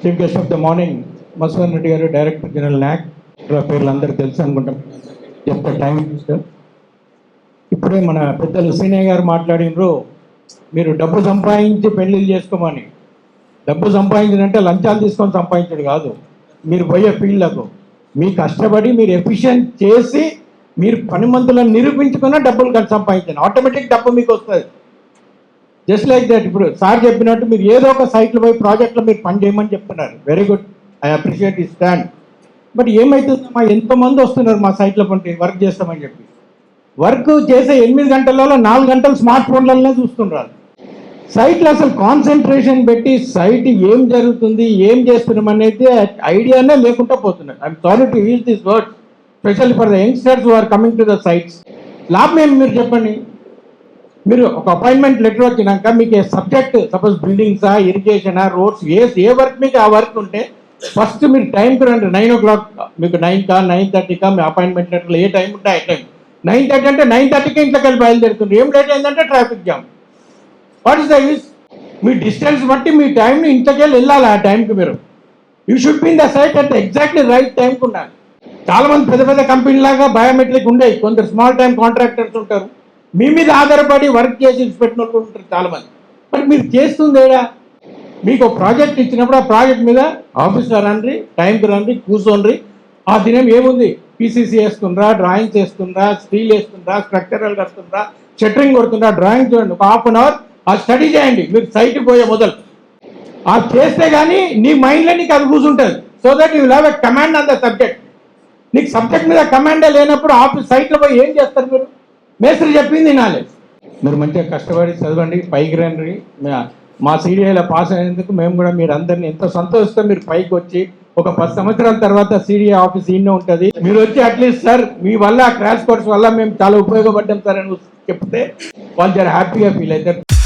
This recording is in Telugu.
Chief guest of the morning Masudan Reddy గారు డైరెక్టర్ జనరల్ నాక్ పేర్లు అందరూ తెలుసు అనుకుంటాం. చెప్తా టైం సార్ ఇప్పుడే మన పెద్దలు సీనియర్ గారు మాట్లాడినరు మీరు డబ్బు సంపాదించి పెళ్ళిళ్ళు చేసుకోమని. డబ్బు సంపాదించినంటే లంచాలు తీసుకొని సంపాదించడు కాదు. మీరు పోయే ఫీల్డ్లకు. మీ కష్టపడి మీరు ఎఫిషియెంట్ చేసి మీరు పని మందులను నిరూపించుకున్న డబ్బులు కలిసి సంపాదించండి. ఆటోమేటిక్ డబ్బు మీకు వస్తుంది. జస్ట్ లైక్ దట్ ఇప్పుడు సార్ చెప్పినట్టు మీరు ఏదో ఒక సైట్లు పోయి ప్రాజెక్ట్లో మీరు పని చేయమని చెప్తున్నారు. వెరీ గుడ్ ఐ అప్రిషియేట్ ఈ స్టాండ్ బట్ ఏమవుతుందమ్మా ఎంతోమంది వస్తున్నారు మా సైట్లో పంటి వర్క్ చేస్తామని చెప్పి. వర్క్ చేసే ఎనిమిది గంటలలో నాలుగు గంటలు స్మార్ట్ ఫోన్లలోనే చూస్తున్నారు సైట్లో అసలు కాన్సన్ట్రేషన్ పెట్టి సైట్ ఏం జరుగుతుంది ఏం చేస్తున్నాం అనేది ఐడియానే లేకుండా పోతున్నారు. I'm sorry to use this word specially for the youngsters are coming to the sites లాభం ఏమి మీరు చెప్పండి? మీరు ఒక అపాయింట్మెంట్ లెటర్ వచ్చినాక మీకు సబ్జెక్ట్ సపోజ్ బిల్డింగ్సా ఇరిగేషనా రోడ్స్ ఏ ఏ వర్క్ మీకు ఆ వర్క్ ఉంటే ఫస్ట్ మీరు టైంకి రండి. నైన్ ఓ క్లాక్ మీకు నైన్ కా నైన్ థర్టీకా మీ అపాయింట్మెంట్ లెటర్లో ఏ టైం ఉంటే ఆ టైం నైన్ థర్టీ అంటే నైన్ థర్టీకి ఇంట్లోకి వెళ్ళి బయలుదేరుతుంది. ఏం లేట్ అయిందంటే traffic jam what is the use me distance బట్టి మీ టైంని ఇంతకెళ్ళి వెళ్ళాలి ఆ టైంకి మీరు. You should be in the site అంటే ఎగ్జాక్ట్లీ రైట్ టైంకి ఉండాలి. చాలా మంది పెద్ద పెద్ద కంపెనీలాగా బయోమెట్రిక్ ఉండేవి. కొందరు స్మాల్ టైం కాంట్రాక్టర్స్ ఉంటారు. మీ మీద ఆధారపడి వర్క్ చేసి పెట్టిన వాళ్ళు ఉంటారు చాలామంది. మరి మీరు చేస్తుందేడా మీకు ప్రాజెక్ట్ ఇచ్చినప్పుడు ఆ ప్రాజెక్ట్ మీద ఆఫీసర్ రండి టైంకి రండి కూర్చోండి. ఆ దినం ఏముంది? పీసీసీ వేస్తుండ్రా డ్రాయింగ్స్ వేస్తుండ్రా స్టీల్ వేస్తుండ్రా స్ట్రక్చరల్ కడుతుండ్రా షట్టరింగ్ కొడుతుండ్రా డ్రాయింగ్ చూడండి. ఒక హాఫ్ అన్ అవర్ ఆ స్టడీ చేయండి. మీరు సైట్కి పోయే మొదలు. ఆ చేస్తే కానీ నీ మైండ్లో నీకు అది కూర్చుంటుంది. So that you have a command on the subject నీకు సబ్జెక్ట్ మీద కమాండే లేనప్పుడు ఆఫీస్ సైట్లో పోయి ఏం చేస్తారు మీరు? మేస్త్రి చెప్పింది వినాలి. మీరు మంచిగా కష్టపడి చదవండి పైకి రండి. మా- సీడీఐలో పాస్ అయినందుకు మేము కూడా మీరు అందరిని ఎంతో సంతోషిస్తే మీరు పైకి వచ్చి ఒక పది సంవత్సరాల తర్వాత సీడీఐ ఆఫీస్ ఈయనే ఉంటుంది. మీరు వచ్చి అట్లీస్ట్ సార్ మీ వల్ల క్రాష్ కోర్స్ వల్ల మేము చాలా ఉపయోగపడ్డాం సార్ అని చెప్తే వాళ్ళు చాలా హ్యాపీగా ఫీల్ అవుతారు.